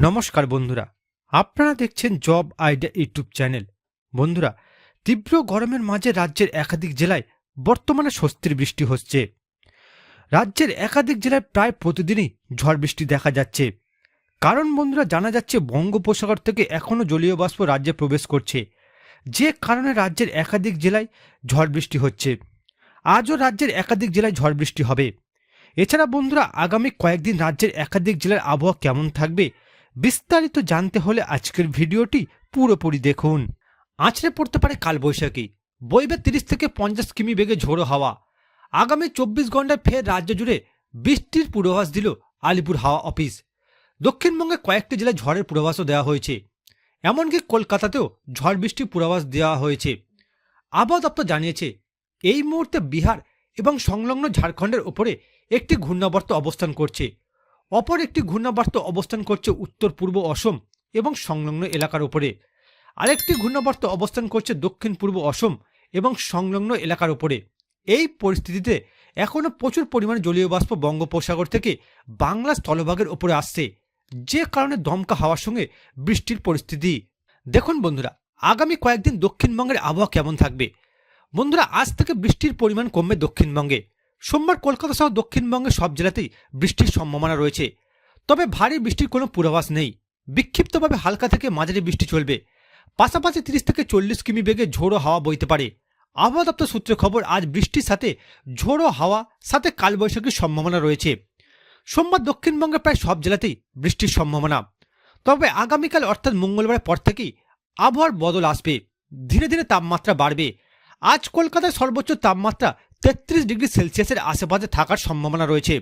নমস্কার বন্ধুরা, আপনারা দেখছেন জব আইডিয়া ইউটিউব চ্যানেল। বন্ধুরা, তীব্র গরমের মাঝে রাজ্যের একাধিক জেলায় বর্তমানে স্বস্তির বৃষ্টি হচ্ছে। রাজ্যের একাধিক জেলায় প্রায় প্রতিদিনই ঝড় বৃষ্টি দেখা যাচ্ছে। কারণ বন্ধুরা, জানা যাচ্ছে বঙ্গোপসাগর থেকে এখনও জলীয় বাষ্প রাজ্যে প্রবেশ করছে। যে কারণে রাজ্যের একাধিক জেলায় ঝড় বৃষ্টি হচ্ছে। আজও রাজ্যের একাধিক জেলায় ঝড় বৃষ্টি হবে। এছাড়া বন্ধুরা, আগামী কয়েকদিন রাজ্যের একাধিক জেলার আবহাওয়া কেমন থাকবে বিস্তারিত জানতে হলে আজকের ভিডিওটি পুরোপুরি দেখুন। আছড়ে পড়তে পারে কালবৈশাখী। বইবে তিরিশ থেকে পঞ্চাশ কিমি বেগে ঝোড়ো হাওয়া। আগামী চব্বিশ ঘন্টায় ফের রাজ্য জুড়ে বৃষ্টির পূর্বাভাস দিল আলিপুর হাওয়া অফিস। দক্ষিণবঙ্গে কয়েকটি জেলায় ঝড়ের পূর্বাভাসও দেওয়া হয়েছে। এমনকি কলকাতাতেও ঝড় বৃষ্টির পূর্বাভাস দেওয়া হয়েছে। আবহাওয়া দপ্তর জানিয়েছে, এই মুহূর্তে বিহার এবং সংলগ্ন ঝাড়খণ্ডের ওপরে একটি ঘূর্ণাবর্ত অবস্থান করছে। অপর একটি ঘূর্ণাবর্ত অবস্থান করছে উত্তর পূর্ব অসম এবং সংলগ্ন এলাকার উপরে। আরেকটি ঘূর্ণাবর্ত অবস্থান করছে দক্ষিণ পূর্ব অসম এবং সংলগ্ন এলাকার উপরে। এই পরিস্থিতিতে এখনও প্রচুর পরিমাণে জলীয় বাষ্প বঙ্গোপসাগর থেকে বাংলা স্থলভাগের ওপরে আসছে, যে কারণে দমকা হাওয়ার সঙ্গে বৃষ্টির পরিস্থিতি। দেখুন বন্ধুরা, আগামী কয়েকদিন দক্ষিণবঙ্গের আবহাওয়া কেমন থাকবে? বন্ধুরা, আজ থেকে বৃষ্টির পরিমাণ কমবে দক্ষিণবঙ্গে। সোমবার কলকাতা সহ দক্ষিণবঙ্গের সব জেলাতেই বৃষ্টির সম্ভাবনা রয়েছে। তবে ভারী বৃষ্টির কোনো পূর্বাভাস নেই। বিক্ষিপ্তভাবে হালকা থেকে মাঝারি বৃষ্টি চলবে। পাশাপাশি তিরিশ থেকে চল্লিশ কিমি বেগে ঝোড়ো হাওয়া বইতে পারে। আবহাওয়া দপ্তর সূত্রে খবর, আজ বৃষ্টির সাথে ঝোড়ো হাওয়া, সাথে কালবৈশাখীর সম্ভাবনা রয়েছে। সোমবার দক্ষিণবঙ্গের প্রায় সব জেলাতেই বৃষ্টির সম্ভাবনা। তবে আগামীকাল অর্থাৎ মঙ্গলবারের পর থেকেই আবহাওয়ার বদল আসবে। ধীরে ধীরে তাপমাত্রা বাড়বে। আজ কলকাতায় সর্বোচ্চ তাপমাত্রা তেত্রিশ ডিগ্রি সেলসিয়াসের আশেপাশে থাকার সম্ভাবনা রয়েছে।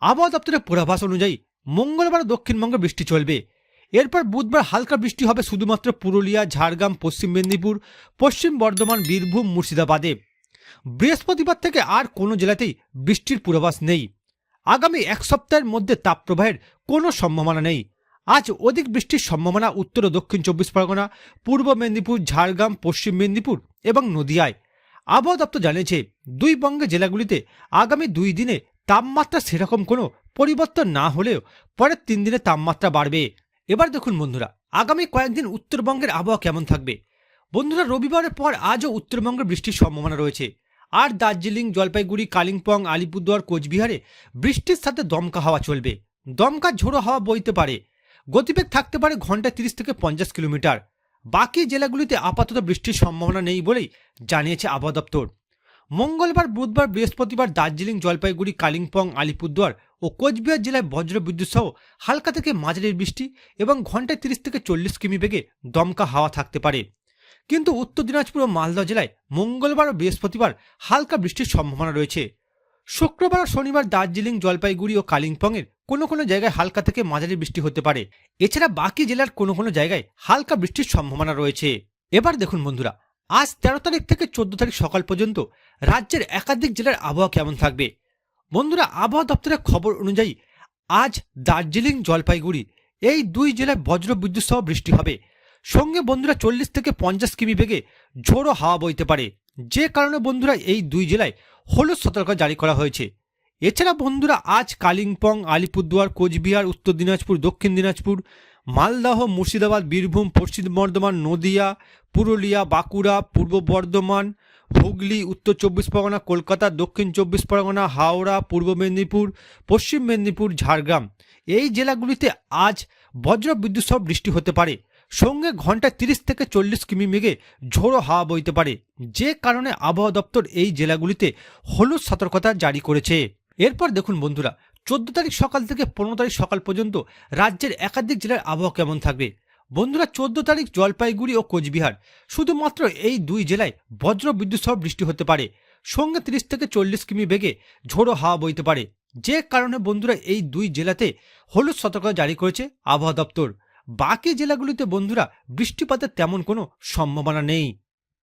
আবহাওয়া দপ্তরের পূর্বাভাস অনুযায়ী মঙ্গলবার দক্ষিণবঙ্গে বৃষ্টি চলবে। এরপর বুধবার হালকা বৃষ্টি হবে শুধুমাত্র পুরুলিয়া, ঝাড়গ্রাম, পশ্চিম মেদিনীপুর, পশ্চিম বর্ধমান, বীরভূম, মুর্শিদাবাদে। বৃহস্পতিবার থেকে আর কোনো জেলাতেই বৃষ্টির পূর্বাভাস নেই। আগামী এক সপ্তাহের মধ্যে তাপপ্রবাহের কোনো সম্ভাবনা নেই। আজ অধিক বৃষ্টির সম্ভাবনা উত্তর ও দক্ষিণ চব্বিশ পরগনা, পূর্ব মেদিনীপুর, ঝাড়গ্রাম, পশ্চিম মেদিনীপুর এবং নদিয়ায়। আবহাওয়া দপ্তর জানিয়েছে, দুই বঙ্গের জেলাগুলিতে আগামী দুই দিনে তাপমাত্রা সেরকম কোনো পরিবর্তন না হলেও পরের তিন দিনে তাপমাত্রা বাড়বে। এবার দেখুন বন্ধুরা, আগামী কয়েকদিন উত্তরবঙ্গের আবহাওয়া কেমন থাকবে? বন্ধুরা, রবিবারের পর আজও উত্তরবঙ্গে বৃষ্টির সম্ভাবনা রয়েছে। আর দার্জিলিং, জলপাইগুড়ি, কালিম্পং, আলিপুরদুয়ার, কোচবিহারে বৃষ্টির সাথে দমকা হাওয়া চলবে। দমকা ঝোড়ো হাওয়া বইতে পারে। গতিবেগ থাকতে পারে ঘন্টায় তিরিশ থেকে পঞ্চাশ কিলোমিটার। বাকি জেলাগুলিতে আপাতত বৃষ্টির সম্ভাবনা নেই বলেই জানিয়েছে আবহাওয়া দপ্তর। মঙ্গলবার, বুধবার, বৃহস্পতিবার দার্জিলিং, জলপাইগুড়ি, কালিম্পং, আলিপুরদুয়ার ও কোচবিহার জেলায় বজ্র বিদ্যুৎ সহ হালকা থেকে মাঝারি বৃষ্টি এবং ঘন্টায় তিরিশ থেকে চল্লিশ কিমি বেগে দমকা হাওয়া থাকতে পারে। কিন্তু উত্তর দিনাজপুর ও মালদা জেলায় মঙ্গলবার ও বৃহস্পতিবার হালকা বৃষ্টির সম্ভাবনা রয়েছে। শুক্রবার ও শনিবার দার্জিলিং, জলপাইগুড়ি ও কালিম্পংয়ের কোনো কোনো জায়গায় হালকা থেকে মাঝারি বৃষ্টি হতে পারে। এছাড়া বাকি জেলার কোনো কোনো জায়গায় হালকা বৃষ্টির সম্ভাবনা রয়েছে। এবার দেখুন বন্ধুরা, আজ তেরো তারিখ থেকে চোদ্দ তারিখ সকাল পর্যন্ত রাজ্যের একাধিক জেলার আবহাওয়া কেমন থাকবে? বন্ধুরা, আবহাওয়া দপ্তরের খবর অনুযায়ী আজ দার্জিলিং, জলপাইগুড়ি এই দুই জেলায় বজ্র বিদ্যুৎ সহ বৃষ্টি হবে। সঙ্গে বন্ধুরা চল্লিশ থেকে পঞ্চাশ কিমি বেগে ঝোড়ো হাওয়া বইতে পারে। যে কারণে বন্ধুরা এই দুই জেলায় হলুদ সতর্কতা জারি করা হয়েছে। এছাড়া বন্ধুরা আজ কালিম্পং, আলিপুরদুয়ার, কোচবিহার, উত্তর দিনাজপুর, দক্ষিণ দিনাজপুর, মালদহ, মুর্শিদাবাদ, বীরভূম, পশ্চিম বর্ধমান, নদিয়া, পুরুলিয়া, বাঁকুড়া, পূর্ব বর্ধমান, হুগলি, উত্তর চব্বিশ পরগনা, কলকাতা, দক্ষিণ চব্বিশ পরগনা, হাওড়া, পূর্ব মেদিনীপুর, পশ্চিম মেদিনীপুর, ঝাড়গ্রাম। এই জেলাগুলিতে আজ বজ্র বিদ্যুৎ সহ বৃষ্টি হতে পারে। সঙ্গে ঘন্টায় তিরিশ থেকে চল্লিশ কিমি মেঘে ঝোড়ো হাওয়া বইতে পারে। যে কারণে আবহাওয়া দপ্তর এই জেলাগুলিতে হলুদ সতর্কতা জারি করেছে। এরপর দেখুন বন্ধুরা, চোদ্দ তারিখ সকাল থেকে পনেরো তারিখ সকাল পর্যন্ত রাজ্যের একাধিক জেলার আবহাওয়া কেমন থাকবে? বন্ধুরা, চোদ্দ তারিখ জলপাইগুড়ি ও কোচবিহার, শুধুমাত্র এই দুই জেলায় বজ্র বিদ্যুৎ সহ বৃষ্টি হতে পারে। সঙ্গে তিরিশ থেকে চল্লিশ কিমি বেগে ঝোড়ো হাওয়া বইতে পারে। যে কারণে বন্ধুরা, এই দুই জেলাতে হলুদ সতর্কতা জারি করেছে আবহাওয়া দপ্তর। বাকি জেলাগুলিতে বন্ধুরা, বৃষ্টিপাতের তেমন কোনো সম্ভাবনা নেই।